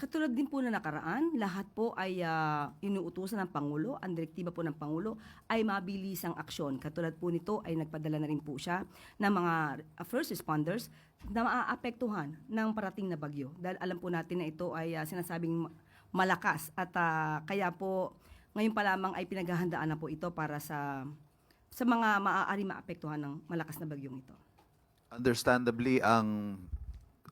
Katulad din po na nakaraan, lahat po ay ah, inuutusan ng Pangulo, ang direktiba po ng Pangulo ay mabilisang aksyon. Katulad po nito ay nagpadala na rin po siya ng mga ah, first responders na maaapektuhan ng parating na bagyo. Dahil alam po natin na ito ay ah, sinasabing ma- malakas at ah, kaya po ngayon pa lamang ay pinaghahandaan na po ito para sa sa mga maaari maapektuhan ng malakas na bagyong ito. Understandably, ang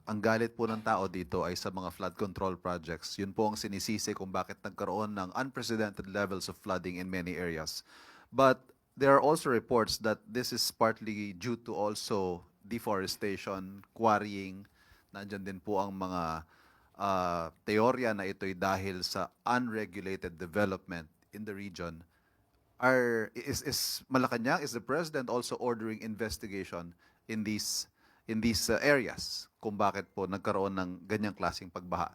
ang galit po ng tao dito ay sa mga flood control projects. Yun po ang sinisisi kung bakit nagkaroon ng unprecedented levels of flooding in many areas. But there are also reports that this is partly due to also deforestation, quarrying. Nandyan din po ang mga ah, teorya na ito'y dahil sa unregulated development in the region. Are, is, is Malacanang, is the president also ordering investigation in these in these uh, areas kung bakit po nagkaroon ng ganyang klaseng pagbaha?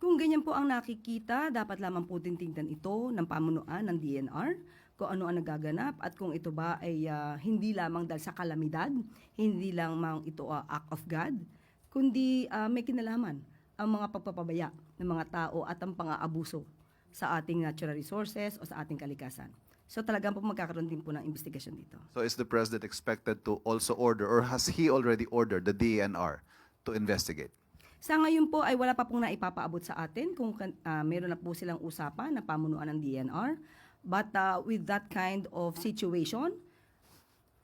Kung ganyan po ang nakikita, dapat lamang po din tingnan ito ng pamunuan ng DNR kung ano ang nagaganap at kung ito ba ay ah, hindi lamang dahil sa kalamidad, hindi lamang ito ah, act of God, kundi ah, may kinalaman ang mga pagpapabaya ng mga tao at ang pang-aabuso sa ating natural resources o sa ating kalikasan. So talagang po magkakaroon din po ng investigasyon dito. So is the president expected to also order or has he already ordered the DNR to investigate? Sa ngayon po ay wala pa pong naipapaabot sa atin kung ah, meron na po silang usapan na pamunuan ng DNR. But ah, with that kind of situation,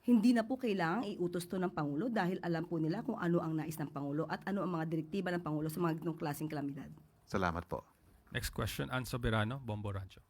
hindi na po kailangang iutos to ng Pangulo dahil alam po nila kung ano ang nais ng Pangulo at ano ang mga direktiba ng Pangulo sa mga ganitong klaseng kalamidad. Salamat po. Next question, Ann Soberano, Bombo Radyo.